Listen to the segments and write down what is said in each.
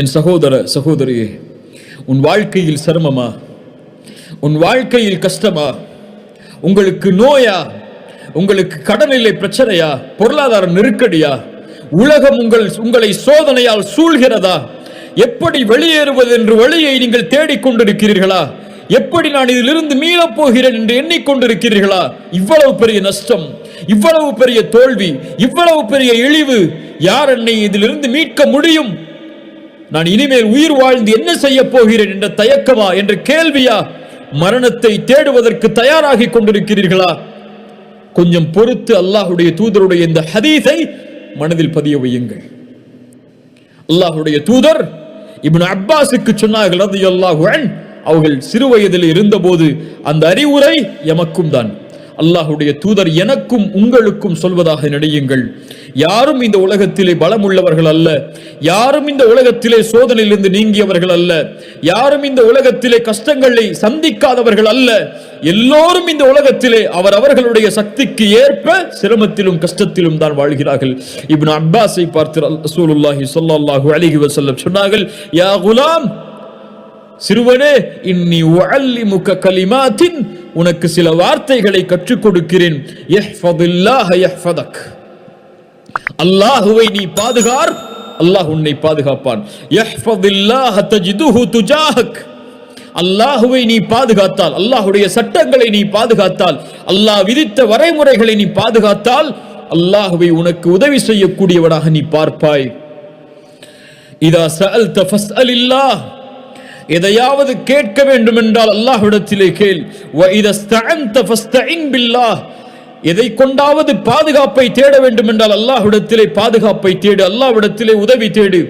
என் சகோதர சகோதரியே உன் வாழ்க்கையில் சிரமமா? உன் வாழ்க்கையில் கஷ்டமா? உங்களுக்கு நோயா? உங்களுக்கு கடனிலை பிரச்சனையா? பொருளாதார நெருக்கடியா? உலகம் உங்கள் உங்களை சோதனையால் சூழ்கிறதா? எப்படி வெளியேறுவது என்று வழியை நீங்கள் தேடிக்கொண்டிருக்கிறீர்களா எப்படி நான் இதிலிருந்து மீளப் போகிறேன் என்று எண்ணிக்கொண்டிருக்கிறீர்களா? இவ்வளவு பெரிய நஷ்டம் இவ்வளவு பெரிய தோல்வி இவ்வளவு பெரிய இழிவு யார் என்னை இதிலிருந்து மீட்க முடியும்? நான் இனிமேல் உயிர் வாழ்ந்து என்ன செய்ய போகிறேன் என்ற தயக்கமா என்ற கேள்வியா மரணத்தை தேடுவதற்கு தயாராகி கொண்டிருக்கிறீர்களா? கொஞ்சம் பொறுத்து அல்லாஹுடைய தூதருடைய இந்த ஹதீஸை மனதில் பதிய வையுங்கள். அல்லாஹுடைய தூதர் இப்னு அப்பாஸுக்கு சொன்னார்கள் அது அவர்கள் சிறு வயதில் இருந்தபோது அந்த அறிவுரை எமக்கும் தான். அல்லாஹுடைய தூதர் எனக்கும் உங்களுக்கும் சொல்வதாக நினையுங்கள். யாரும் இந்த உலகத்திலே பலம் உள்ளவர்கள் அல்ல. யாரும் இந்த உலகத்திலே சோதனையிலிருந்து நீங்கியவர்கள் அல்ல. யாரும் இந்த உலகத்திலே கஷ்டங்களை சந்திக்காதவர்கள் அல்ல. எல்லோரும் இந்த உலகத்திலே அவர் அவர்களுடைய சக்திக்கு ஏற்ப சிரமத்திலும் கஷ்டத்திலும் தான் வாழ்கிறார்கள். இப்னு அப்பாஸை பார்த்து ரசூலுல்லாஹி ஸல்லல்லாஹு அலைஹி வஸல்லம் சொன்னார்கள் யா குலாம் சிறுவனே இன்னி உஅல்லிமுக கலிமாத்தின் உனக்கு சில வார்த்தைகளை கற்றுக் கொடுக்கிறேன். யஹ்ஃபதுல்லாஹ யஹ்ஃபதக் அல்லாஹுவை நீ பாதுகார். அல்லாஹ் உன்னை பாதுகாப்பான். துஜாஹக். அல்லாஹுவை நீ பாதுகாத்தால் அல்லாஹுடைய சட்டங்களை நீ பாதுகாத்தால் அல்லாஹ் விதித்த வரைமுறைகளை நீ பாதுகாத்தால் அல்லாஹுவை உனக்கு உதவி செய்யக்கூடியவனாக நீ பார்ப்பாய். இதா சஅல்த ஃபஸ்அலில்லாஹ். எதையாவது கேட்க வேண்டும் என்றால் அல்லாஹ்விடத்திலே கேள். எதை கொண்டாவது பாதுகாப்பை தேட வேண்டும் என்றால் அல்லாஹ்விடத்திலே பாதுகாப்பை தேடு அல்லாஹ்விடத்திலே உதவி தேடு.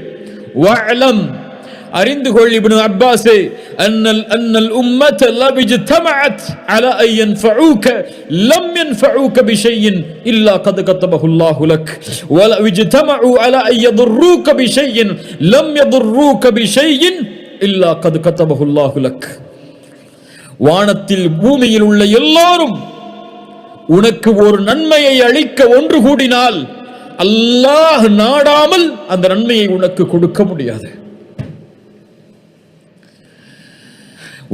வஅலம். அறிந்து கொள் இப்னு அப்பாஸ். அன்னல் அன்னல் உம்மத் லவ் இஜ்தமஅத் அலா அன் யன்ஃபஊக லம் யன்ஃபஊக பிஷையின் இல்லா கத் கத்தபஹு அல்லாஹு லக். வலா இஜ்தமஉ அலா அன் யதுர்ரூக பிஷையின் லம் யதுர்ரூக பிஷையின் இல்லா கத் கத்தபஹு லக். வானத்தில் பூமியில் உள்ள எல்லாரும் உனக்கு ஒரு நன்மையை அளிக்க ஒன்று கூடினால் அல்லாஹ் நாடாமல் அந்த நன்மையை உனக்கு கொடுக்க முடியாது.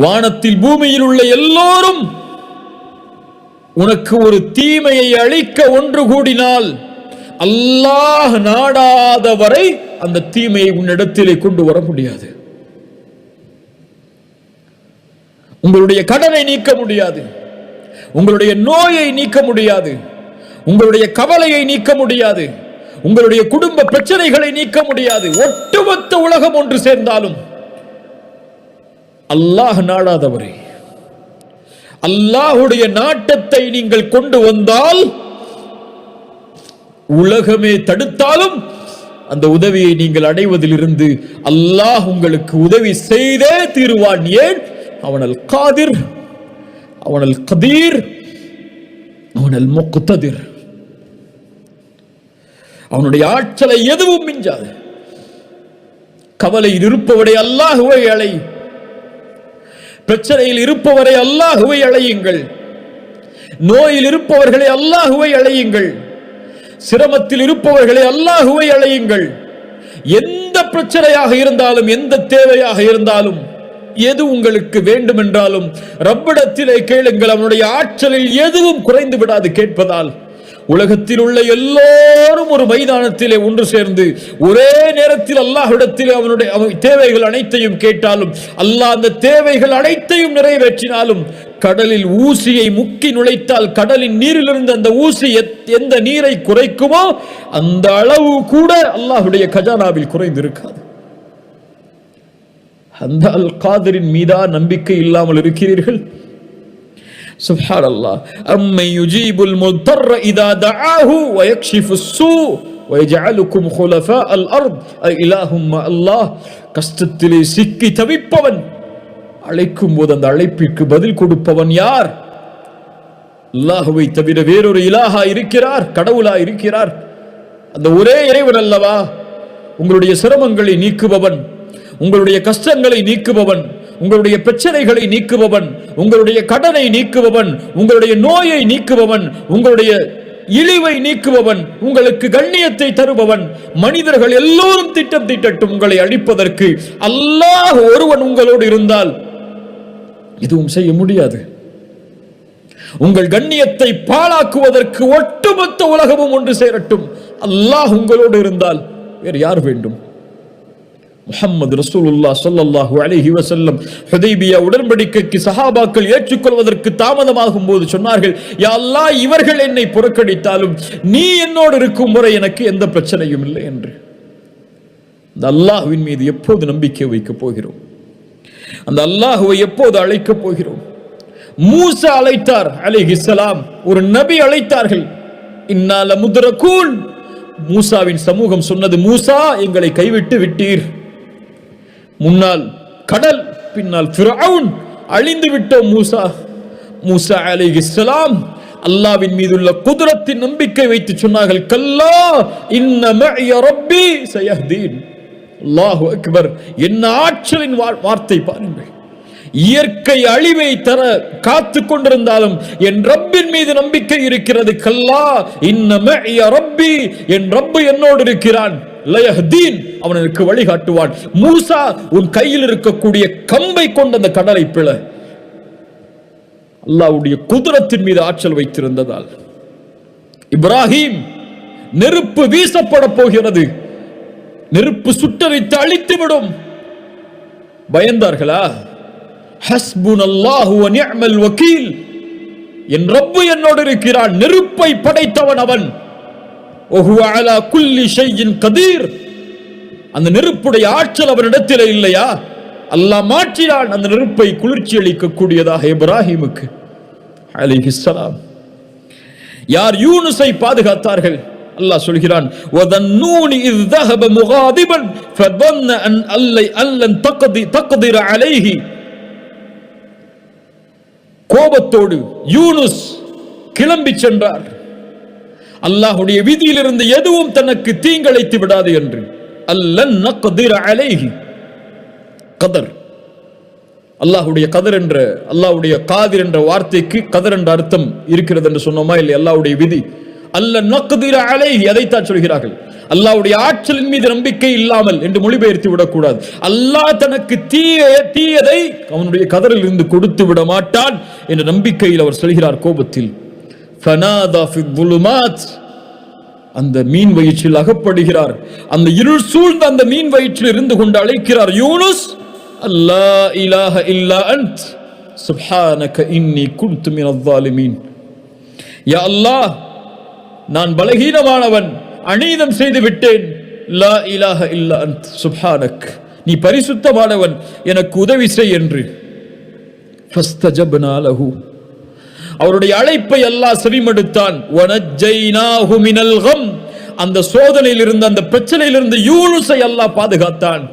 வானத்தில் பூமியில் உள்ள எல்லோரும் உனக்கு ஒரு தீமையை அழிக்க ஒன்று கூடினால் அல்லாஹ் நாடாத வரை அந்த தீமையை உன்னிடத்திலே கொண்டு வர முடியாது. உங்களுடைய கடனை நீக்க முடியாது. உங்களுடைய நோயை நீக்க முடியாது. உங்களுடைய கவலையை நீக்க முடியாது. உங்களுடைய குடும்ப பிரச்சனைகளை நீக்க முடியாது. ஒட்டுமொத்த உலகம் ஒன்று சேர்ந்தாலும். அல்லாஹ் நாடாதவரே. அல்லாஹுடைய நாட்டத்தை நீங்கள் கொண்டு வந்தால் உலகமே தடுத்தாலும் அந்த உதவியை நீங்கள் அடைவதிலிருந்து அல்லாஹ் உங்களுக்கு உதவி செய்தே தீருவான். ஏன்? அவனல் காதிர். அவனல் கதீர் அவனல் முக்ததிர் அவனுடைய ஆற்றலை எதுவும் மிஞ்சாது. கவலையில் இருப்பவரை அல்லாஹுவை அலை. பிரச்சனையில் இருப்பவரை அல்லாஹுவை அழையுங்கள் நோயில் இருப்பவர்களை அல்லாஹுவை அழையுங்கள் சிரமத்தில் இருப்பவர்களை அல்லாஹுவை அழையுங்கள் எந்த பிரச்சனையாக இருந்தாலும் எந்த தேவையாக இருந்தாலும் எது உங்களுக்கு வேண்டும் என்றாலும் ரப்பிடத்திலே கேளுங்கள் அவனுடைய ஆற்றலில் எதுவும் குறைந்து விடாது கேட்பதால். உலகத்தில் உள்ள எல்லோரும் ஒரு மைதானத்திலே ஒன்று சேர்ந்து ஒரே நேரத்தில் அல்லாஹ்விடத்தில் அவனுடைய தேவைகள் அனைத்தையும் கேட்டாலும் அல்லாஹ் அந்த தேவைகள் அனைத்தையும் நிறைவேற்றினாலும் கடலில் ஊசியை முக்கி நுழைத்தால் கடலின் நீரிலிருந்து அந்த ஊசி எத்- எந்த நீரை குறைக்குமோ அந்த அளவு கூட அல்லாஹுடைய கஜானாவில் குறைந்திருக்காது. அந்த அல் காதரின் மீதா நம்பிக்கை இல்லாமல் இருக்கிறீர்கள். சுப்ஹான் அல்லாஹ் அம்மை யுஜீபுல் முத்தர் இதா தஆஹு வயக்ஷிஃபு ஸூ வயஜஅலுக்கும் ஹுலஃபா அல் அர்த். இலாஹும் அல்லாஹ். கஷ்டத்திலே சிக்கி தவிப்பவன். அழைக்கும் போது அந்த அழைப்பிற்கு பதில் கொடுப்பவன் யார்? அல்லாஹுவை தவிர வேறொரு இலாஹா இருக்கிறார் கடவுளா இருக்கிறார். அந்த ஒரே இறைவன் அல்லவா? உங்களுடைய சிரமங்களை நீக்குபவன். உங்களுடைய கஷ்டங்களை நீக்குபவன் உங்களுடைய பிரச்சனைகளை நீக்குபவன் உங்களுடைய கடனை நீக்குபவன் உங்களுடைய நோயை நீக்குபவன் உங்களுடைய இழிவை நீக்குபவன் உங்களுக்கு கண்ணியத்தை தருபவன் மனிதர்கள் எல்லோரும் திட்டம் திட்டட்டும் உங்களை அழிப்பதற்கு அல்லாஹ் ஒருவன் உங்களோடு இருந்தால் எதுவும் செய்ய முடியாது. உங்கள் கண்ணியத்தை பாழாக்குவதற்கு ஒட்டுமொத்த உலகமும் ஒன்று சேரட்டும். அல்லாஹ் உங்களோடு இருந்தால் வேறு யார் வேண்டும்? முஹம்மது ரசூலுல்லா சொல்லல்லாஹு அலைஹி வசல்லம் ஹுதைபியா உடன்படிக்கைக்கு சஹாபாக்கள் ஏற்றுக்கொள்வதற்கு தாமதமாகும் போது சொன்னார்கள் யாழ்லா இவர்கள் என்னை புறக்கணித்தாலும் நீ என்னோடு இருக்கும் முறை எனக்கு எந்த பிரச்சனையும் இல்லை என்று. அந்த அல்லாஹுவின் மீது எப்போது நம்பிக்கை வைக்கப் போகிறோம்? அந்த அல்லாஹுவை எப்போது அழைக்கப் போகிறோம்? மூசா அழைத்தார் அலைஹிஸ்ஸலாம் ஒரு நபி அழைத்தார்கள் இன்னால முத்ரகூன். மூசாவின் சமூகம் சொன்னது மூசா எங்களை கைவிட்டு விட்டீர். முன்னால் கடல் பின்னால் ஃபிரௌன் அழிந்து விட்டோம் மூசா. மூசா அலைஹிஸ்ஸலாம் அல்லாவின் மீதுள்ள குதிரத்தின் நம்பிக்கை வைத்து சொன்னார்கள் கல்லா இன்ன ரப்பி சயஹ்தீன். அல்லாஹு அக்பர் என்ன ஆற்றலின் வா- வார்த்தை பாருங்கள். இயற்கை அழிவை தர காத்து கொண்டிருந்தாலும் என் ரப்பின் மீது நம்பிக்கை இருக்கிறது. கல்லா இன்னமே ரப்பி என் ரப்பு என்னோடு இருக்கிறான். லயஹ்தீன் அவன் வழிகாட்டுவான். மூசா உன் கையில் இருக்கக்கூடிய கம்பை கொண்ட அந்த கடலை பிள அல்லாவுடைய குதிரத்தின் மீது ஆற்றல் வைத்திருந்ததால். இப்ராஹிம் நெருப்பு வீசப்பட போகிறது. நெருப்பு சுட்டரித்து அழித்து விடும் பயந்தார்களா? வக்கீல் என் ரப்பு என்னோடு இருக்கிறான் நெருப்பை படைத்தவன் அவன் ஒஹுவ அலா குல்லி ஷையின் கதீர் அந்த நெருப்புடைய ஆற்றல் அவனிடத்தில் இல்லையா அல்லாஹ் மாற்றினான் அந்த நெருப்பை குளிர்ச்சி அளிக்கக்கூடியதாக இப்ராஹிமுக்கு அலைஹிஸ்ஸலாம் யார் யூனுஸை பாதுகாத்தார்கள் அல்லாஹ் சொல்கிறான் وَذَنُّونِ إِذْ ذَهَبَ مُغَاضِبًا فَظَنَّ أَنْ أَلَّ- أَنْ لَنْ تَقْدِ- تَقْدِرَ عَلَيْهِ கோபத்தோடு யூனுஸ் கிளம்பி சென்றார். அல்லாஹுடைய விதியிலிருந்து எதுவும் தனக்கு தீங்கழைத்து விடாது என்று. அல்லன் நக்திர அலைஹி. கதர். அல்லாஹுடைய கதர் என்ற அல்லாஹுடைய காதிர் என்ற வார்த்தைக்கு கதர் என்ற அர்த்தம் இருக்கிறது என்று சொன்னோமா இல்லை அல்லாஹுடைய விதி. அல்ல நக்குதிர அலைகி அதைத்தான் சொல்கிறார்கள். அல்லாவுடைய ஆற்றலின் மீது நம்பிக்கை இல்லாமல் என்று மொழிபெயர்த்து விடக்கூடாது. அல்லாஹ் தனக்கு தீய தீயதை அவனுடைய கதறில் இருந்து கொடுத்து விட மாட்டான் என்ற நம்பிக்கையில் அவர் சொல்கிறார் கோபத்தில். அந்த மீன் வயிற்றில் அகப்படுகிறார். அந்த இருள் சூழ்ந்த அந்த மீன் வயிற்றில் இருந்து கொண்டு அழைக்கிறார். யூனுஸ் அல்லா இலாஹ இல்லா அன்த். சுப்ஹானக இன்னி குன்து மின் யா அல்லாஹ் நான் பலகீனமானவன். அநீதம் செய்து விட்டேன் லா இலாஹ இல்லா சுப்ஹானக். நீ பரிசுத்தமானவன் எனக்கு உதவி செய் என்று. அவருடைய அழைப்பை அல்லாஹ் செவிமடுத்தான். அந்த சோதனையில் இருந்து அந்த பிரச்சனையில் இருந்து யூனுசை அல்லாஹ் பாதுகாத்தான்.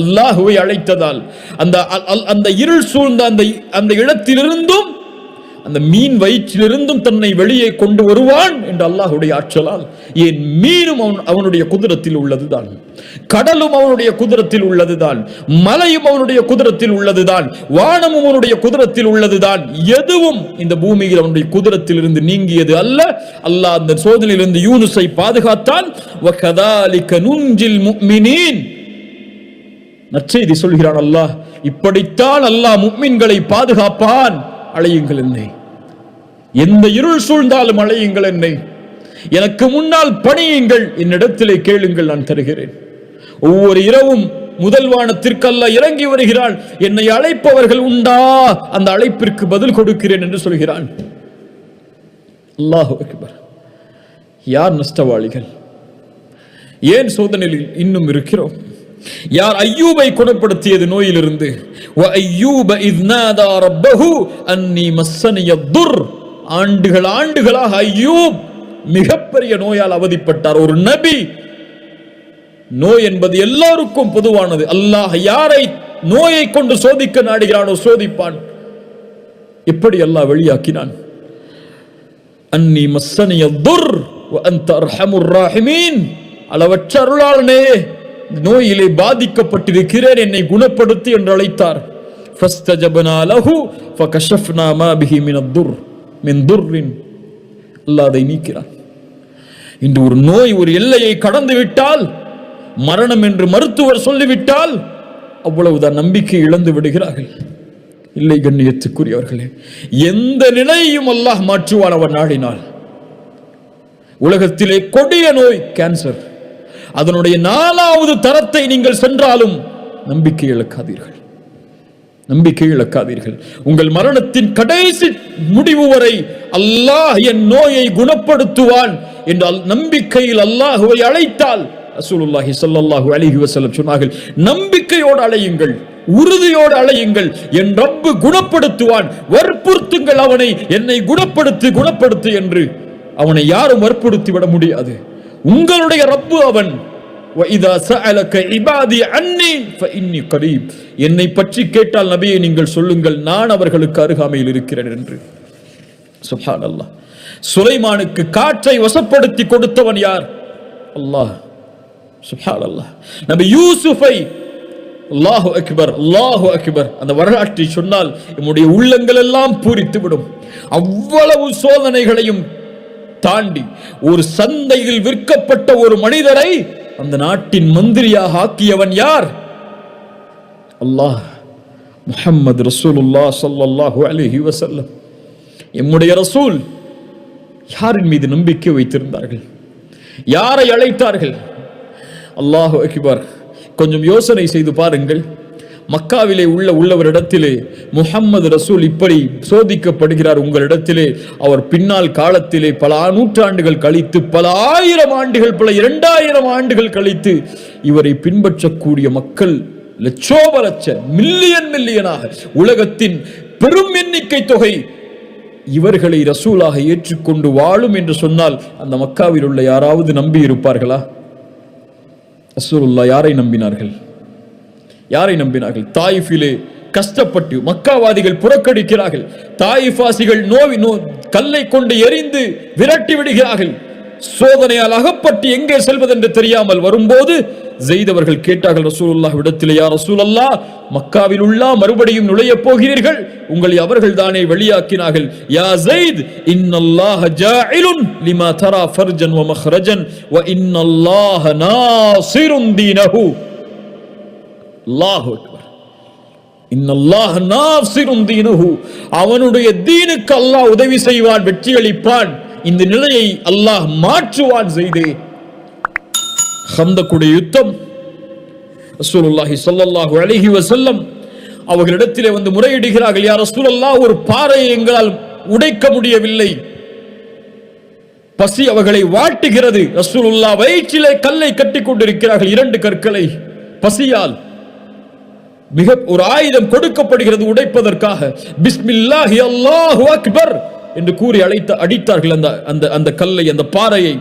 அல்லாஹுவை அழைத்ததால் அந்த அந்த இருள் சூழ்ந்த அந்த அந்த இடத்திலிருந்தும் அந்த மீன் வயிற்றிலிருந்தும் தன்னை வெளியே கொண்டு வருவான் என்று அல்லாஹுடைய ஆற்றலால். ஏன் மீனும் அவன் அவனுடைய குதிரத்தில் உள்ளதுதான். கடலும் அவனுடைய குதிரத்தில் உள்ளதுதான். மலையும் அவனுடைய குதிரத்தில் உள்ளதுதான். வானமும் அவனுடைய குதிரத்தில் உள்ளதுதான். எதுவும் இந்த பூமியில் அவனுடைய குதிரத்தில் இருந்து நீங்கியது அல்ல. அல்லாஹ் அந்த சோதனையிலிருந்து யூனுசை பாதுகாத்தான். நற்செய்தி சொல்கிறான் அல்லாஹ். இப்படித்தான் அல்லாஹ் முக்மின்களை பாதுகாப்பான். அழையுங்கள் என்னை. எந்த இருள் சூழ்ந்தாலும் அழையுங்கள் என்னை. எனக்கு முன்னால் பணியுங்கள் என்னிடத்திலே கேளுங்கள் நான் தருகிறேன். ஒவ்வொரு இரவும் முதல் வானத்திற்கல்ல இறங்கி வருகிறாள். என்னை அழைப்பவர்கள் உண்டா? அந்த அழைப்பிற்கு பதில் கொடுக்கிறேன் என்று சொல்கிறான். அல்லாஹு அக்பர். யார் நஷ்டவாளிகள்? ஏன் சோதனையில் இன்னும் இருக்கிறோம்? யார் ஐயூபை குணப்படுத்தியது நோயிலிருந்து? வ துர். ஆண்டுகள் ஆண்டுகளாக ஐயூப் மிகப்பெரிய நோயால் அவதிப்பட்டார். ஒரு நபி நோய் என்பது எல்லாருக்கும் பொதுவானது. அல்லாஹ் யாரை நோயை கொண்டு சோதிக்க நாடுகிறானோ சோதிப்பான். எப்படி அல்லாஹ் வெளியாக்கினான். அன்னி மஸ்ஸனிய துர் அன்த அர்ஹமுர் ராஹிமீன். அளவற்ற அருளாளனே நோயிலே பாதிக்கப்பட்டிருக்கிறேன் என்னை குணப்படுத்தி என்று அழைத்தார். மின் நீக்கிறான். இன்று ஒரு நோய் ஒரு எல்லையை கடந்து விட்டால் மரணம் என்று மருத்துவர் சொல்லிவிட்டால் அவ்வளவுதான் நம்பிக்கை இழந்து விடுகிறார்கள். இல்லை கண்ணியத்துக்குரியவர்களே எந்த நிலையையும் அல்லாஹ் மாற்றுவான் அவன் நாடினால். உலகத்திலே கொடிய நோய் கேன்சர். அதனுடைய நாலாவது தரத்தை நீங்கள் சென்றாலும் நம்பிக்கை இழக்காதீர்கள். நம்பிக்கை இழக்காதீர்கள். உங்கள் மரணத்தின் கடைசி முடிவு வரை அல்லாஹ் என் நோயை குணப்படுத்துவான் என்றால் நம்பிக்கையில் அல்லாஹுவை அழைத்தால் ரசூலுல்லாஹி சல்லாஹு அலிஹி வஸல்லம் சொன்னார்கள் நம்பிக்கையோடு அழையுங்கள் உறுதியோடு அழையுங்கள் என் ரப்பு குணப்படுத்துவான் வற்புறுத்துங்கள் அவனை என்னை குணப்படுத்து குணப்படுத்து என்று அவனை யாரும் வற்புறுத்தி விட முடியாது. உங்களுடைய ரப்பு அவன். என்னை பற்றி கேட்டால் நபியை நீங்கள் சொல்லுங்கள் நான் அவர்களுக்கு அருகாமையில் இருக்கிறேன் என்று. சுஹான் அல்லாஹ் சுலைமானுக்கு காற்றை வசப்படுத்தி கொடுத்தவன் யார்? அல்லாஹ். சுஹான் அல்லாஹ் நபி யூசுஃபை. அல்லாஹு அக்பர் அல்லாஹு அக்பர். அந்த வரலாற்றை சொன்னால் நம்முடைய உள்ளங்கள் எல்லாம் பூரித்து விடும். அவ்வளவு சோதனைகளையும் தாண்டி ஒரு சந்தையில் விற்கப்பட்ட ஒரு மனிதரை அந்த நாட்டின் மந்திரியாக ஆக்கியவன் யார்? அல்லாஹ் முஹம்மது ரசூலுல்லா ஸல்லல்லாஹு அலிஹி வசல்லம் எம்முடைய ரசூல் யாரின் மீது நம்பிக்கை வைத்திருந்தார்கள்? யாரை அழைத்தார்கள்? அல்லாஹு அகிபார் கொஞ்சம் யோசனை செய்து பாருங்கள். மக்காவிலே உள்ள உள்ளவரிடத்திலே முகம்மது ரசூல் இப்படி சோதிக்கப்படுகிறார் உங்களிடத்திலே. அவர் பின்னால் காலத்திலே பல நூற்றாண்டுகள் கழித்து பல ஆயிரம் ஆண்டுகள் பல இரண்டாயிரம் ஆண்டுகள் கழித்து இவரை பின்பற்றக்கூடிய மக்கள் லட்சோப லட்ச மில்லியன் மில்லியனாக உலகத்தின் பெரும் எண்ணிக்கை தொகை இவர்களை ரசூலாக ஏற்றுக்கொண்டு வாழும் என்று சொன்னால் அந்த மக்காவில் உள்ள யாராவது நம்பி இருப்பார்களா ரசூலுல்லா யாரை நம்பினார்கள்? யாரை நம்பினார்கள்? தாயிஃபிலே கஷ்டப்பட்டு மக்காவாதிகள் புறக்கணிக்கிறார்கள். தாயிஃபாசிகள் நோவி நோ கல்லை கொண்டு எரிந்து விரட்டி விடுகிறார்கள். சோதனையால் அகப்பட்டு எங்கே செல்வதென்று தெரியாமல் வரும்போது ஜெய்தவர்கள் கேட்டார்கள் ரசூலுல்லாஹ் இடத்திலே யார் ரசூலல்லா மக்காவில் உள்ளா மறுபடியும் நுழையப் போகிறீர்கள். உங்களை அவர்கள் தானே வெளியாக்கினார்கள். யா ஜெயித் இன்னல்லாஹ ஜாயிலுன் லிமா தரா ஃபர்ஜன் வ மஹ்ரஜன் வ இன்னல்லாஹ நாசிருன் தீனஹு. அல்லாஹு அக்பர். இன்னல்லாஹ் நாசிருன் தீனஹு. அவனுடைய தீனுக்கு அல்லாஹ் உதவி செய்வான் வெற்றி அளிப்பான். இந்த நிலையை அல்லாஹ் மாற்றுவான் செய்தே. ஹந்தக்குடைய யுத்தம். ரசூலுல்லாஹி ஸல்லல்லாஹு அலைஹி வஸல்லம் அவர்களிடத்திலே வந்து முறையிடுகிறார்கள் யார் ரசூலல்லாஹ் ஒரு பாறையை எங்களால் உடைக்க முடியவில்லை. பசி அவர்களை வாட்டுகிறது. ரசூலுல்லா வயிற்றிலே கல்லை கட்டி கொண்டிருக்கிறார்கள் இரண்டு கற்களை. பசியால் மிக ஒரு ஆயுதம் கொடுக்கப்படுகிறது உடைப்பதற்காக. பிஸ்மில்லாஹி அல்லாஹு அக்பர் என்று கூறி அழைத்த அடித்தார்கள் அந்த அந்த அந்த கல்லை அந்த பாறையை.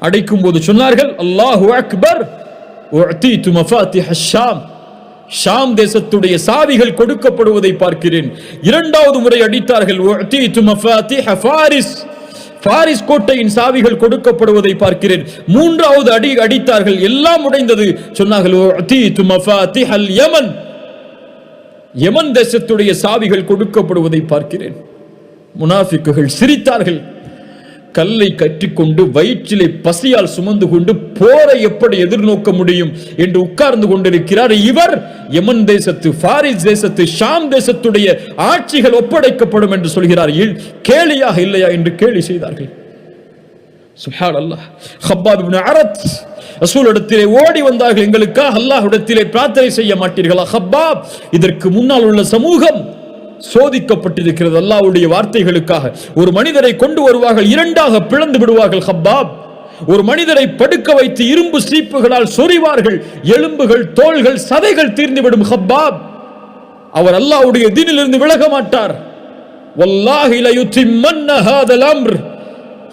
அடைக்கும் போது சொன்னார்கள் அல்லாஹு அக்பர் ஷாம். ஷாம் தேசத்துடைய சாவிகள் கொடுக்கப்படுவதை பார்க்கிறேன். இரண்டாவது முறை அடித்தார்கள் பாரிஸ் கோட்டையின் சாவிகள் கொடுக்கப்படுவதை பார்க்கிறேன். மூன்றாவது அடி அடித்தார்கள். எல்லாம் உடைந்தது. சொன்னார்கள் யமன். யமன் தேசத்துடைய சாவிகள் கொடுக்கப்படுவதை பார்க்கிறேன். முனாஃபிக்குகள் சிரித்தார்கள். கல்லை கற்றிக்கொண்டு வயிற்றிலே பசியால் சுமந்து கொண்டு போரை எப்படி எதிர்நோக்க முடியும் என்று உட்கார்ந்து கொண்டிருக்கிறார் இவர். யமன் தேசத்து பாரிஸ் தேசத்து ஷாம் தேசத்துடைய ஆட்சிகள் ஒப்படைக்கப்படும் என்று சொல்கிறார். கேலியாக இல்லையா என்று கேலி செய்தார்கள். சுப்ஹான் அல்லாஹ் ஹப்பாப் இப்னு அரத் ரசூலிடத்திலே ஓடி வந்தார்கள். எங்களுக்காக அல்லாஹ்விடத்திலே பிரார்த்தனை செய்ய மாட்டீர்களா? ஹப்பாப் இதற்கு முன்னால் உள்ள சமூகம் சோதிக்கப்பட்டிருக்கிறது அல்லாவுடைய வார்த்தைகளுக்காக. ஒரு மனிதரை கொண்டு வருவார்கள் இரண்டாக பிளந்து விடுவார்கள் ஹப்பாப். ஒரு மனிதரை படுக்க வைத்து இரும்பு சீப்புகளால் சொறிவார்கள் எலும்புகள் தோள்கள் சதைகள் தீர்ந்துவிடும் ஹப்பாப். அவர் அல்லாவுடைய தீனிலிருந்து விலக மாட்டார்.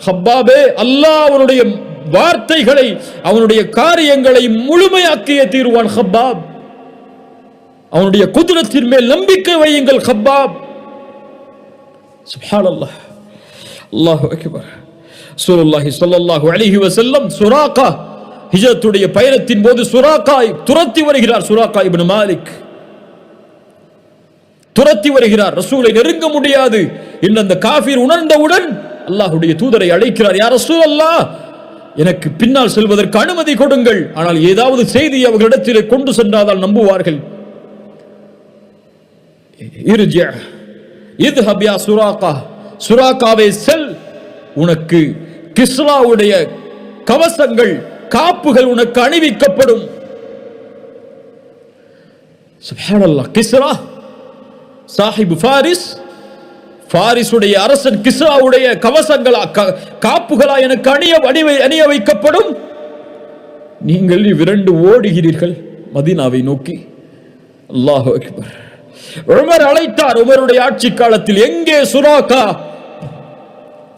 ஹப்பாபே அல்லாஹ் அவனுடைய வார்த்தைகளை அவனுடைய காரியங்களை முழுமையாக்கிய தீருவான் ஹப்பாப். அவனுடைய குதிரத்தின் மேல் நம்பிக்கை வையுங்கள் ஹப்பாப் அல்லாஹ் அல்லாஹு அக்பர். ரசூலுல்லாஹி ஸல்லல்லாஹு அலைஹி வஸல்லம் சுராகா ஹிஜ்ரத்துடைய பயணத்தின் போது சுராகா துரத்தி வருகிறார் சுராகா இப்னு மாலிக். துரத்தி வருகிறார் ரசூலை நெருங்க முடியாது. என்று அந்த காஃபிர் உணர்ந்தவுடன் அல்லாஹ்வுடைய தூதரை அழைக்கிறார் யார் ரசூல் அல்லாஹ் எனக்கு பின்னால் செல்வதற்கு அனுமதி கொடுங்கள். ஆனால் ஏதாவது செய்தி அவர்களிடத்திலே கொண்டு சென்றாதால் நம்புவார்கள். இர்ஜி செல். உனக்கு கிஸ்ராவுடைய கவசங்கள் காப்புகள் உனக்கு அணிவிக்கப்படும். கிஸ்ரா. சாஹிப் ஃபாரிஸ். ஃபாரிஸுடைய அரசன் கிஸ்ராவுடைய கவசங்களா காப்புகளா எனக்கு அணிய அணிவை அணிய வைக்கப்படும். நீங்கள் இவ்விரண்டு ஓடுகிறீர்கள் மதீனாவை நோக்கி. அல்லாஹ் அக்பர். உமர் அழைத்தார். உமருடைய ஆட்சி காலத்தில் எங்கே சுராக்கா?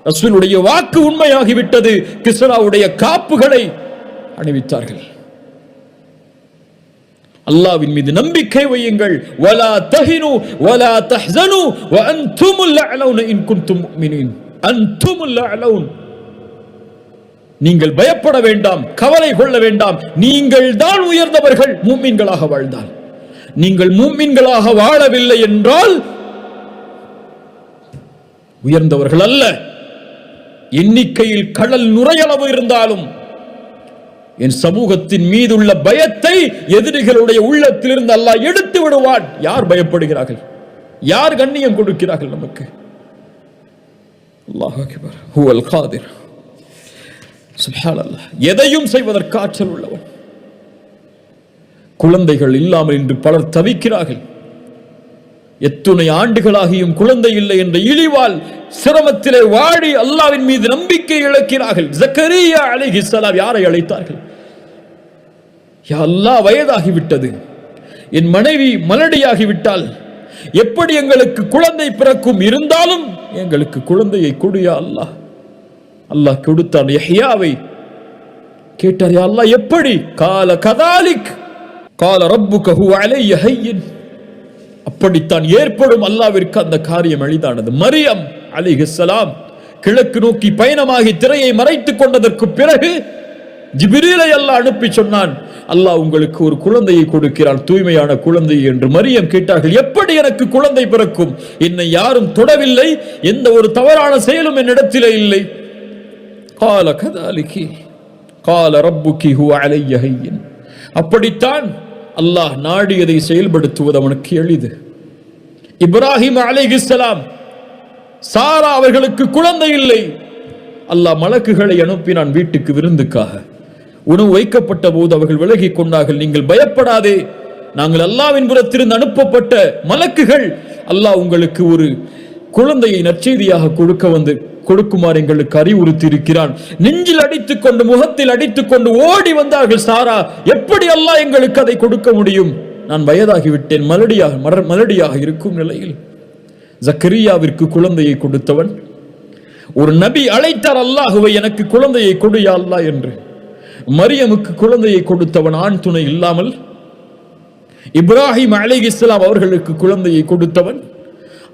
ரசூலுடைய வாக்கு உண்மையாகிவிட்டது. கிஸ்ராவுடைய காப்புகளை அணிவித்தார்கள். அல்லாவின் மீது நம்பிக்கை வையுங்கள். வலா தஹினு வலா தஹ்சனு வ அன்துமுல் அலௌன இன் குன்தும் முஃமினீன். அன்துமுல் அலௌன் நீங்கள் பயப்பட வேண்டாம் கவலை கொள்ள வேண்டாம். நீங்கள் தான் உயர்ந்தவர்கள் மூமின்களாக வாழ்ந்தால். நீங்கள் மூமின்களாக வாழவில்லை என்றால் உயர்ந்தவர்கள் அல்ல. எண்ணிக்கையில் கடல் நுரையளவு இருந்தாலும் என் சமூகத்தின் மீதுள்ள பயத்தை எதிரிகளுடைய உள்ளத்திலிருந்து அல்லாஹ் எடுத்து விடுவான். யார் பயப்படுகிறார்கள்? யார் கண்ணியம் கொடுக்கிறார்கள் நமக்கு? எதையும் செய்வதற்கு ஆற்றல் உள்ளவன். குழந்தைகள் இல்லாமல் இன்று பலர் தவிக்கிறார்கள். எத்துணை ஆண்டுகளாகியும் குழந்தை இல்லை என்ற இழிவால் சிரமத்திலே வாடி அல்லாவின் மீது நம்பிக்கை இழக்கிறார்கள். ஜக்கரியா அலைஹிஸ்ஸலாம் யாரை அழைத்தார்கள்? யா வயதாகிவிட்டது. என் மனைவி மலடியாகிவிட்டால் எப்படி எங்களுக்கு குழந்தை பிறக்கும்? இருந்தாலும் எங்களுக்கு குழந்தையை கொடுயா அல்லாஹ். அல்லாஹ் கொடுத்தான். யஹ்யாவை கேட்டார் யா அல்லாஹ் எப்படி? கால கதாலிக் கால ரப்புக ஹூ அலைய ஹையின். அப்படித்தான் ஏற்படும் அல்லாவிற்கு அந்த காரியம் எளிதானது. மரியம் அலிஹலாம் கிழக்கு நோக்கி பயணமாகி திரையை மறைத்துக் கொண்டதற்கு பிறகு ஜிபிரீலை அல்லாஹ் அனுப்பி சொன்னான் அல்லாஹ் உங்களுக்கு ஒரு குழந்தையை கொடுக்கிறான் தூய்மையான குழந்தை என்று மரியம் கேட்டார்கள். எப்படி எனக்கு குழந்தை பிறக்கும்? என்னை யாரும் தொடவில்லை எந்த ஒரு தவறான செயலும் என்னிடத்திலே இல்லை. கால கதாலிகி. கால ரப்புகி ஹுவ அலைய ஹய்யின் அப்படித்தான் அல்லாஹ் நாடியதை செயல்படுத்துவது அவனுக்கு எளிது. இப்ராஹிம் அலிஹிஸ்லாம் சாரா அவர்களுக்கு குழந்தை இல்லை. அல்லாஹ் மலக்குகளை அனுப்பினான் வீட்டுக்கு விருந்துக்காக. உணவு வைக்கப்பட்ட போது அவர்கள் விலகிக் கொண்டார்கள். நீங்கள் பயப்படாதே. நாங்கள் அல்லாவின் புறத்திலிருந்து அனுப்பப்பட்ட மலக்குகள். அல்லாஹ் உங்களுக்கு ஒரு குழந்தையை நற்செய்தியாக கொடுக்க வந்து கொடுக்குமாறு எங்களுக்கு அறிவுறுத்தி இருக்கிறான் நெஞ்சில் அடித்துக் கொண்டு முகத்தில் அடித்துக் கொண்டு ஓடி வந்தார்கள் சாரா. எப்படி அல்லாஹ் எங்களுக்கு அதை கொடுக்க முடியும்? நான் வயதாகிவிட்டேன் மலடியாக மலர் மலடியாக இருக்கும் நிலையில். ஜக்கரியாவிற்கு குழந்தையை கொடுத்தவன் ஒரு நபி அழைத்தார் அல்லாஹுவை எனக்கு குழந்தையை கொடு யா என்று. மரியமுக்கு குழந்தையை கொடுத்தவன் ஆண் துணை இல்லாமல். இப்ராஹிம் அலைஹிஸ்ஸலாம் அவர்களுக்கு குழந்தையை கொடுத்தவன்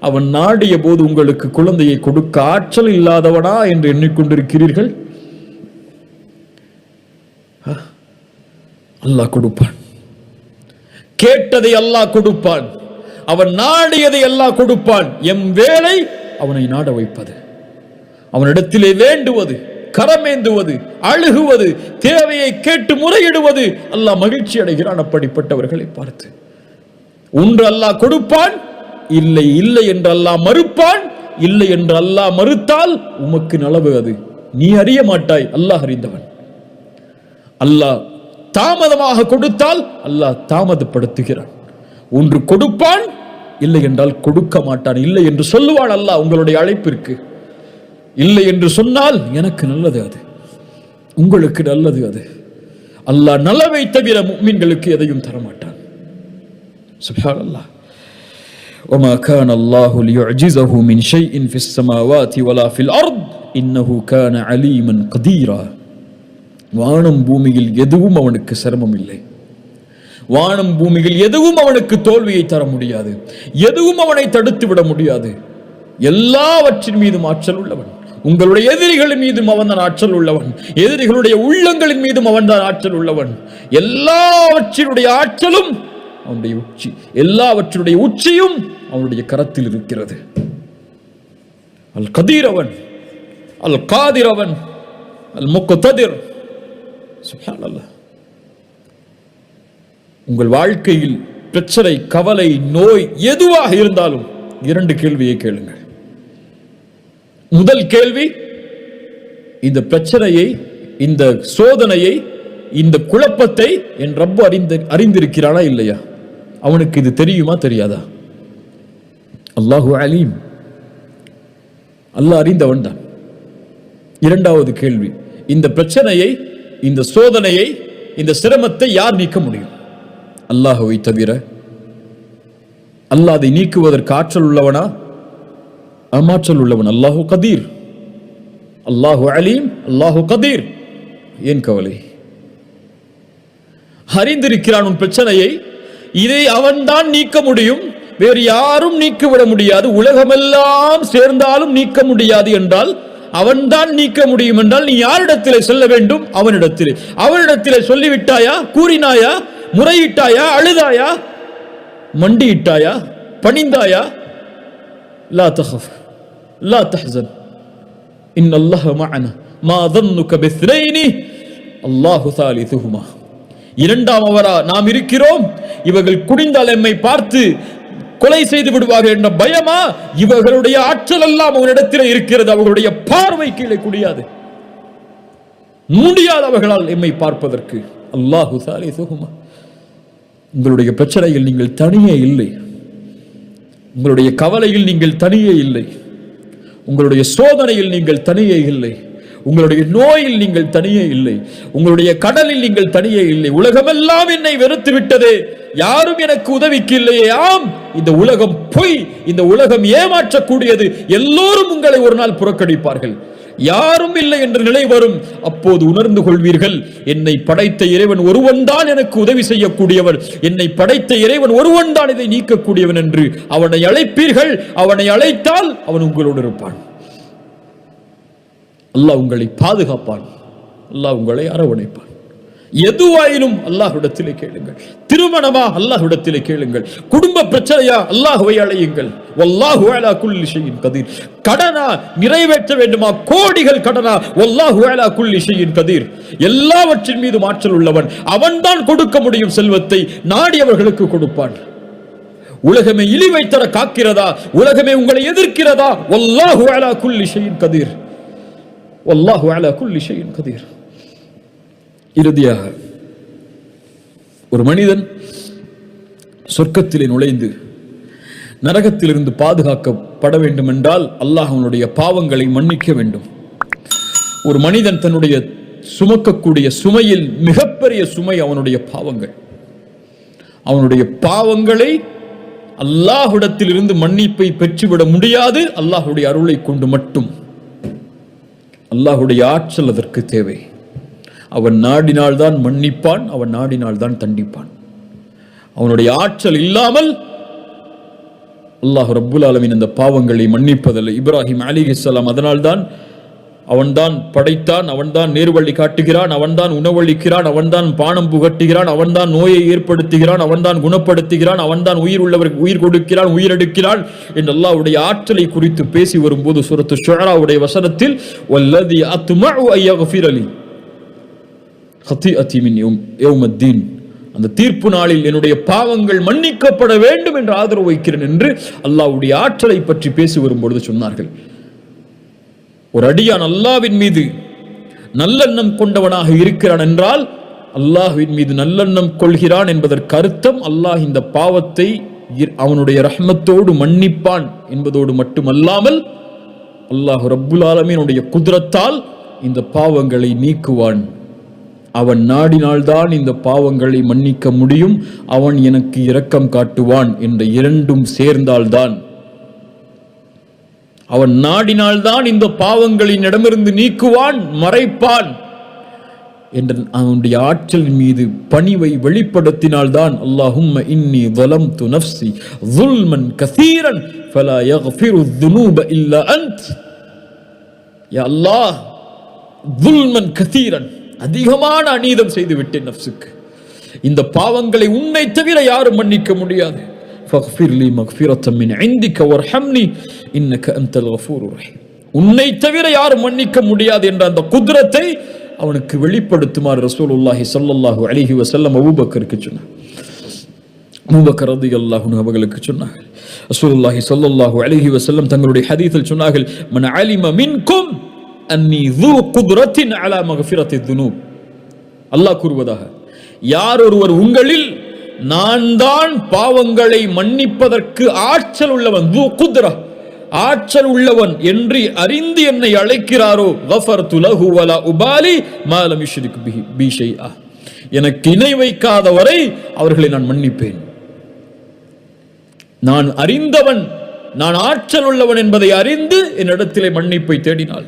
அவன் நாடிய போது உங்களுக்கு குழந்தையை கொடுக்க ஆற்றல் இல்லாதவனா என்று எண்ணிக்கொண்டிருக்கிறீர்கள்? அல்லாஹ் கொடுப்பான். கேட்டதை அல்லாஹ் கொடுப்பான். அவன் நாடியதை அல்லாஹ் கொடுப்பான். எம் வேலை அவனை நாட வைப்பது. அவனிடத்திலே வேண்டுவது கரமேந்துவது அழுகுவது தேவையை கேட்டு முறையிடுவது. அல்லாஹ் மகிழ்ச்சி அடைகிறான். அப்படிப்பட்டவர்களை பார்த்து. ஒன்று அல்லாஹ் கொடுப்பான் இல்லை இல்லை என்று அல்லாஹ் மறுப்பான் இல்லை என்று அல்லாஹ் மறுத்தால் உமக்கு நலவு அது. நீ அறிய மாட்டாய் அல்லாஹ் அறிந்தவன். அல்லாஹ் தாமதமாக கொடுத்தால் அல்லாஹ் தாமதப்படுத்துகிறான். ஒன்று கொடுப்பான் இல்லை என்றால் கொடுக்க மாட்டான். இல்லை என்று சொல்லுவான் அல்லாஹ் உங்களுடைய அழைப்பிற்கு. இல்லை என்று சொன்னால் எனக்கு நல்லது அது. உங்களுக்கு நல்லது அது. அல்லாஹ் நலவை தவிர மீன்களுக்கு எதையும் தரமாட்டான். சுபா அல்லாஹ் وما كان الله ليعجزه من شيء في السماوات ولا في الأرض إنه كان عليما قديرا வானம் பூமியில் எதுவும் அவனுக்கு சிரமம் இல்லை வானம் பூமியில் எதுவும் அவனுக்கு தோல்வியை தர முடியாது எதுவும் அவனை தடுத்து விட முடியாது எல்லாவற்றின் மீதும் ஆற்றல் உள்ளவன் உங்களுடைய எதிரிகளின் மீதும் அவன்தான் ஆற்றல் உள்ளவன் எதிரிகளுடைய உள்ளங்களின் மீதும் அவன்தான் ஆற்றல் உள்ளவன் எல்லாவற்றினுடைய ஆற்றலும் அவனுடைய உச்சி. எல்லாவற்றினுடைய உச்சியும் அவனுடைய கரத்தில் இருக்கிறது. அல் கதீரவன் அல் காதிரவன் அல் முக்கதிர் உங்கள் வாழ்க்கையில் பிரச்சனை கவலை நோய் எதுவாக இருந்தாலும் இரண்டு கேள்வியை கேளுங்கள். முதல் கேள்வி இந்த பிரச்சனையை இந்த சோதனையை இந்த குழப்பத்தை என் ரப்பு அறிந்து அறிந்திருக்கிறானா இல்லையா? அவனுக்கு இது தெரியுமா தெரியாதா? அல்லாஹு அலீம். அல்லாஹ் அறிந்தவன் தான். இரண்டாவது கேள்வி இந்த பிரச்சனையை இந்த சோதனையை இந்த சிரமத்தை யார் நீக்க முடியும்? அல்லாஹுவை தவிர அல்லாஹ் அதை நீக்குவதற்கு ஆற்றல் உள்ளவனா? அமாற்றல் உள்ளவன். அல்லாஹு கதீர். அல்லாஹு அலீம் அல்லாஹு கதீர். ஏன் கவலை? அறிந்திருக்கிறான் உன் பிரச்சனையை இதை அவன்தான் நீக்க முடியும் வேறு யாரும் நீக்கிவிட முடியாது உலகமெல்லாம் சேர்ந்தாலும் நீக்க முடியாது என்றால் அவன்தான் நீக்க முடியும் என்றால் நீ யாரிடத்திலே செல்ல வேண்டும் அவனிடத்திலே அவனிடத்திலே சொல்லிவிட்டாயா கூறினாயா முறையிட்டாயா அழுதாயா மண்டியிட்டாயா பணிந்தாயா லா தஹஃப் லா தஹ்சன் இன் அல்லாஹ் மஅனா மா ظنك باثنين அல்லாஹு ثالثهما இரண்டாம் அவரா நாம் இருக்கிறோம். இவர்கள் குடிந்தால் எம்மை பார்த்து கொலை செய்து விடுவார்கள் என்ற பயமா? இவர்களுடைய ஆற்றல் எல்லாம் அவரிடத்தில் இருக்கிறது. அவர்களுடைய பார்வை கீழே குடியாது. முடியாது அவர்களால் எம்மை பார்ப்பதற்கு. அல்லாஹு சாரி சுகுமா உங்களுடைய பிரச்சனையில் நீங்கள் தனியே இல்லை. உங்களுடைய கவலையில் நீங்கள் தனியே இல்லை. உங்களுடைய சோதனையில் நீங்கள் தனியே இல்லை. உங்களுடைய நோயில் நீங்கள் தனியே இல்லை. உங்களுடைய கடலில் நீங்கள் தனியே இல்லை. உலகமெல்லாம் என்னை வெறுத்து விட்டதே யாரும் எனக்கு உதவிக்கு இல்லையே ஆம் இந்த உலகம் பொய். இந்த உலகம் ஏமாற்றக்கூடியது. எல்லோரும் உங்களை ஒரு நாள் புறக்கணிப்பார்கள். யாரும் இல்லை என்ற நிலை வரும். அப்போது உணர்ந்து கொள்வீர்கள் என்னை படைத்த இறைவன் ஒருவன் தான் எனக்கு உதவி செய்யக்கூடியவன். என்னை படைத்த இறைவன் ஒருவன் தான் இதை நீக்கக்கூடியவன் என்று அவனை அழைப்பீர்கள். அவனை அழைத்தால் அவன் உங்களோடு இருப்பான். அல்லாஹ் உங்களை பாதுகாப்பான். அல்லாஹ் உங்களை அரவணைப்பான். எதுவாயினும் அல்லாஹ்விடத்திலே கேளுங்கள். திருமணமா அல்லாஹ்விடத்திலே கேளுங்கள். குடும்ப பிரச்சனையா அல்லாஹுவை அழையுங்கள். வல்லாஹு அலா குல்லி ஷையின் கதிர். கடனா நிறைவேற்ற வேண்டுமா? கோடிகள் கடனா? ஒல்லாஹு அலா குல்லி ஷையின் கதிர். எல்லாவற்றின் மீது ஆற்றல் உள்ளவன் அவன்தான் கொடுக்க முடியும் செல்வத்தை நாடியவர்களுக்கு கொடுப்பான். உலகமே இழிவை தர காக்கிறதா? உலகமே உங்களை எதிர்க்கிறதா? ஒல்லாஹு அலா குல்லி கதிர். வல்லாஹு அலா குல்லி ஷையின் கதீர் இறுதியாக ஒரு மனிதன் சொர்க்கத்திலே நுழைந்து நரகத்திலிருந்து பாதுகாக்கப்பட வேண்டும் என்றால் அல்லாஹ் அவனுடைய பாவங்களை மன்னிக்க வேண்டும். ஒரு மனிதன் தன்னுடைய சுமக்கக்கூடிய சுமையில் மிகப்பெரிய சுமை அவனுடைய பாவங்கள். அவனுடைய பாவங்களை அல்லாஹுடத்தில் இருந்து மன்னிப்பை பெற்றுவிட முடியாது அல்லாஹுடைய அருளை கொண்டு மட்டும். அல்லாஹுடைய ஆற்றல் அதற்கு தேவை. அவன் நாடினால்தான் மன்னிப்பான் அவன் நாடினால்தான் தண்டிப்பான். அவனுடைய ஆற்றல் இல்லாமல் அல்லாஹ் ரப்புல் ஆலமீன் அந்த பாவங்களை மன்னிப்பதில்லை. இப்ராஹிம் அலிஹிஸ்ஸலாம் அதனால்தான் அவன்தான் படைத்தான் அவன்தான் நேர்வழி காட்டுகிறான் அவன்தான் உணவளிக்கிறான் அவன்தான் பானம் புகட்டுகிறான் அவன்தான் நோயை ஏற்படுத்துகிறான் அவன்தான் குணப்படுத்துகிறான் அவன்தான் உயிர் உள்ளவருக்கு உயிர் கொடுக்கிறான் உயிரெடுக்கிறான் என்று அல்லாவுடைய ஆற்றலை குறித்து பேசி வரும்போது சுரத்து ஷுஅராவுடைய வசனத்தில் வல்லதி அத்மஉ ஐயஃபிரலி ஹத்திஅத்தி மின் யௌம் யௌமத்தீன் அந்த தீர்ப்பு நாளில் என்னுடைய பாவங்கள் மன்னிக்கப்பட வேண்டும் என்று ஆதரவு வைக்கிறேன் என்று அல்லாஹ்வுடைய ஆற்றலை பற்றி பேசி வரும்பொழுது சொன்னார்கள். ஒரு அடியான் அல்லாவின் மீது நல்லெண்ணம் கொண்டவனாக இருக்கிறான் என்றால் அல்லாஹுவின் மீது நல்லெண்ணம் கொள்கிறான் என்பதற்கு அர்த்தம் அல்லாஹ் இந்த பாவத்தை அவனுடைய ரஹ்மத்தோடு மன்னிப்பான் என்பதோடு மட்டுமல்லாமல் அல்லாஹ் ரப்புல் ஆலமீனுடைய குதிரத்தால் இந்த பாவங்களை நீக்குவான். அவன் நாடினால்தான் இந்த பாவங்களை மன்னிக்க முடியும். அவன் எனக்கு இரக்கம் காட்டுவான் என்ற இரண்டும் சேர்ந்தால்தான் அவன் நாடினால்தான் இந்த பாவங்களின் இடமிருந்து நீக்குவான் மறைப்பான் என்ற அவனுடைய ஆற்றலின் மீது பணிவை வெளிப்படுத்தினால்தான் அல்லாஹும்ம இன்னி ظلمت نفسي ظلما كثيرا فلا يغفر الذنوب الا انت யா அல்லாஹ் ظلما كثيرا அதிகமான அநீதம் செய்து விட்டேன் நஃப்ஸுக்கு இந்த பாவங்களை உன்னை தவிர யாரும் மன்னிக்க முடியாது ஃபக்ஃபிர்லி மக்ஃபிரத்தம் மின் ஐந்திக்க வர்ஹம்னி இன்னக்க அந்தல் கஃபூர் ரஹீம் உன்னை தவிர யாரும் மன்னிக்க முடியாது என்ற அந்த குதிரத்தை அவனுக்கு வெளிப்படுத்துமாறு ரசூலுல்லாஹி சல்லல்லாஹு அலிஹி வசல்லம் அபூபக்கருக்கு சொன்னார். அபூபக்கர் ரதி அல்லாஹுன்னு அவர்களுக்கு சொன்னார்கள் ரசூலுல்லாஹி சல்லல்லாஹு அலிஹி வசல்லம் தங்களுடைய ஹதீத்தில் சொன்னார்கள் மன அலிம மின்கும் அன்னி து குதிரத்தின் அலா மகஃபிரத்தை துனு அல்லாஹ் கூறுவதாக யார் ஒருவர் உங்களில் நான் தான் பாவங்களை மன்னிப்பதற்கு ஆற்றல் உள்ளவன். குத்ரா. ஆற்றல் உள்ளவன் என்று அறிந்து என்னை அழைக்கிறாரோ. வஃபர் துலகு வலா உபாலி மாலம் பீஷையா எனக்கு இணை வைக்காதவரை அவர்களை நான் மன்னிப்பேன். நான் அறிந்தவன் நான் ஆற்றல் உள்ளவன் என்பதை அறிந்து என்னிடத்திலே மன்னிப்பை தேடினாள்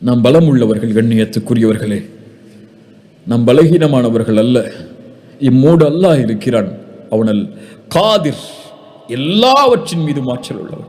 நாம் பலம் உள்ளவர்கள் கண்ணியத்துக்குரியவர்களே. நாம் பலகீனமானவர்கள் அல்ல. இம்மூடு அல்லாஹ் இருக்கிறான். அவனல் காதிர் எல்லாவற்றின் மீதும் ஆற்றல் உள்ளவன்.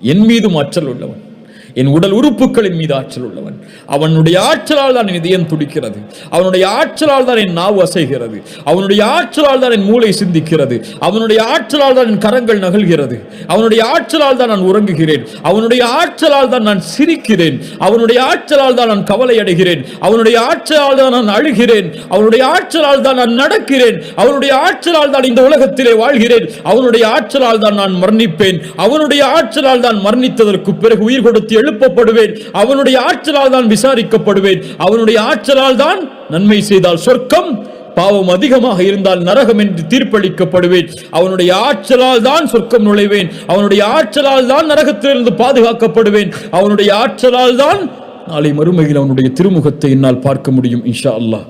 என் மீதும் ஆற்றல் உள்ளவன். என் உடல் உறுப்புகளின் மீது ஆற்றல் உள்ளவன் அவனுடைய ஆற்றலால் தான் என் இதயம் துடிக்கிறது அவனுடைய ஆற்றலால் தான் என் நாவு அசைகிறது அவனுடைய ஆற்றலால் தான் என் மூளை சிந்திக்கிறது அவனுடைய ஆற்றலால் தான் என் கரங்கள் நகழ்கிறது அவனுடைய ஆற்றலால் தான் நான் உறங்குகிறேன் அவனுடைய ஆற்றலால் தான் நான் சிரிக்கிறேன் அவனுடைய ஆற்றலால் தான் நான் கவலை அடைகிறேன் அவனுடைய ஆற்றலால் தான் நான் அழுகிறேன் அவனுடைய ஆற்றலால் தான் நான் நடக்கிறேன் அவனுடைய ஆற்றலால் தான் இந்த உலகத்திலே வாழ்கிறேன் அவனுடைய ஆற்றலால் தான் நான் மரணிப்பேன் அவனுடைய ஆற்றலால் தான் மரணித்ததற்கு பிறகு உயிர் கொடுத்து எழுப்பப்படுவேன். அவனுடைய ஆற்றலால் தான் விசாரிக்கப்படுவேன். அவனுடைய ஆற்றலால் தான் நன்மை செய்தால் சொர்க்கம் பாவம் அதிகமாக இருந்தால் நரகம் என்று தீர்ப்பளிக்கப்படுவேன். அவனுடைய ஆற்றலால் தான் சொர்க்கம் நுழைவேன். அவனுடைய ஆற்றலால் தான் நரகத்திலிருந்து பாதுகாக்கப்படுவேன். அவனுடைய ஆற்றலால் தான் நாளை மறுமையில் அவனுடைய திருமுகத்தை என்னால் பார்க்க முடியும் இன்ஷா அல்லாஹ்.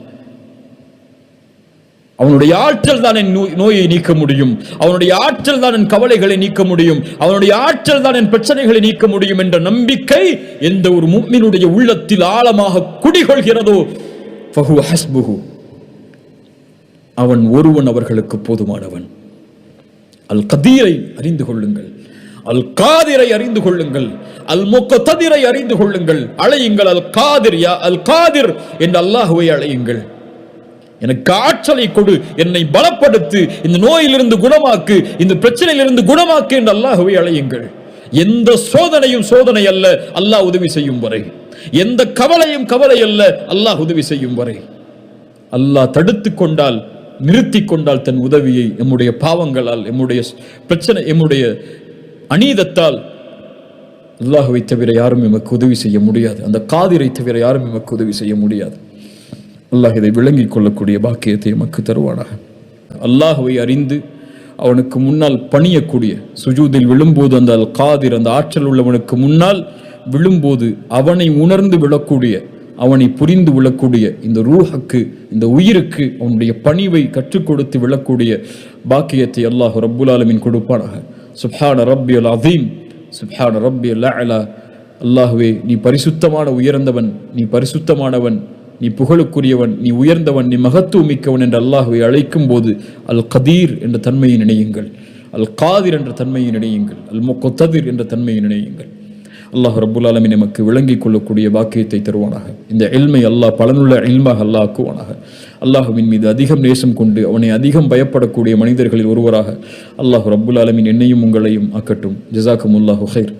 அவனுடைய ஆற்றல் தான் என் நோய்- நோயை நீக்க முடியும். அவனுடைய ஆற்றல் தான் என் கவலைகளை நீக்க முடியும். அவனுடைய ஆற்றல் தான் என் பிரச்சனைகளை நீக்க முடியும் என்ற நம்பிக்கை எந்த ஒரு முக்மினுடைய உள்ளத்தில் ஆழமாக குடிகொள்கிறதோ ஃபஹுவ ஹஸ்புஹு. அவன் ஒருவன் அவர்களுக்கு போதுமானவன். அல் கதீரை அறிந்து கொள்ளுங்கள். அல் காதிரை அறிந்து கொள்ளுங்கள். அல் முக்கதிரை அறிந்து கொள்ளுங்கள். அழையுங்கள் அல் காதிர் யா அல் காதிர் என்று அல்லாஹுவை அழையுங்கள். எனக்கு ஆற்றலை கொடு. என்னை பலப்படுத்து. இந்த நோயிலிருந்து குணமாக்கு. இந்த பிரச்சனையிலிருந்து குணமாக்கு என்று அல்லாஹுவை அழையுங்கள். எந்த சோதனையும் சோதனை அல்ல. அல்லாஹ் உதவி செய்யும் வரை. எந்த கவலையும் கவலை அல்ல. அல்லாஹ் உதவி செய்யும் வரை. அல்லாஹ் தடுத்து கொண்டால் நிறுத்தி கொண்டால் தன் உதவியை எம்முடைய பாவங்களால் எம்முடைய பிரச்சனை எம்முடைய அநீதத்தால் அல்லாஹுவை தவிர யாரும் எமக்கு உதவி செய்ய முடியாது. அந்த காதிரை தவிர யாரும் எமக்கு உதவி செய்ய முடியாது. அல்லாஹ் இதை விளங்கிக் கொள்ளக்கூடிய பாக்கியத்தை எமக்கு தருவானாக. அல்லாஹுவை அறிந்து அவனுக்கு முன்னால் பணியக்கூடிய சுஜூதில் விழும்போது அந்த அல் காதிர் அந்த ஆற்றல் உள்ளவனுக்கு முன்னால் விழும்போது அவனை உணர்ந்து விழக்கூடிய அவனை புரிந்து விழக்கூடிய இந்த ரூஹக்கு இந்த உயிருக்கு அவனுடைய பணிவை கற்றுக் கொடுத்து விழக்கூடிய பாக்கியத்தை அல்லாஹ் ரப்புல் கொடுப்பானாக கொடுப்பானாக. சுப்ஹான ரப்பியல் அதீம் சுப்ஹான ரப்பியல் அலா அல்லாஹுவே நீ பரிசுத்தமான உயர்ந்தவன் நீ பரிசுத்தமானவன். நீ புகழுக்குரியவன் நீ உயர்ந்தவன் நீ மகத்துவமிக்கவன் என்று அல்லாஹுவை அழைக்கும் போது அல் கதீர் என்ற தன்மையை நினையுங்கள். அல் காதிர் என்ற தன்மையை நினையுங்கள். அல் முக்கொத்ததிர் என்ற தன்மையை நினையுங்கள். அல்லாஹ் ரபுல் ஆலமீன் நமக்கு விளங்கிக் கொள்ளக்கூடிய வாக்கியத்தை தருவானாக. இந்த எல்மை அல்லாஹ் பலனுள்ள எல்மாக அல்லாஹ் ஆக்குவானாக அல்லாஹுவின் மீது அதிகம் நேசம் கொண்டு அவனை அதிகம் பயப்படக்கூடிய மனிதர்களில் ஒருவராக அல்லாஹ் ரபுல் ஆலமின் என்னையும் உங்களையும் ஆக்கட்டும். ஜிசாக்கும் அல்லாஹு ஹைர்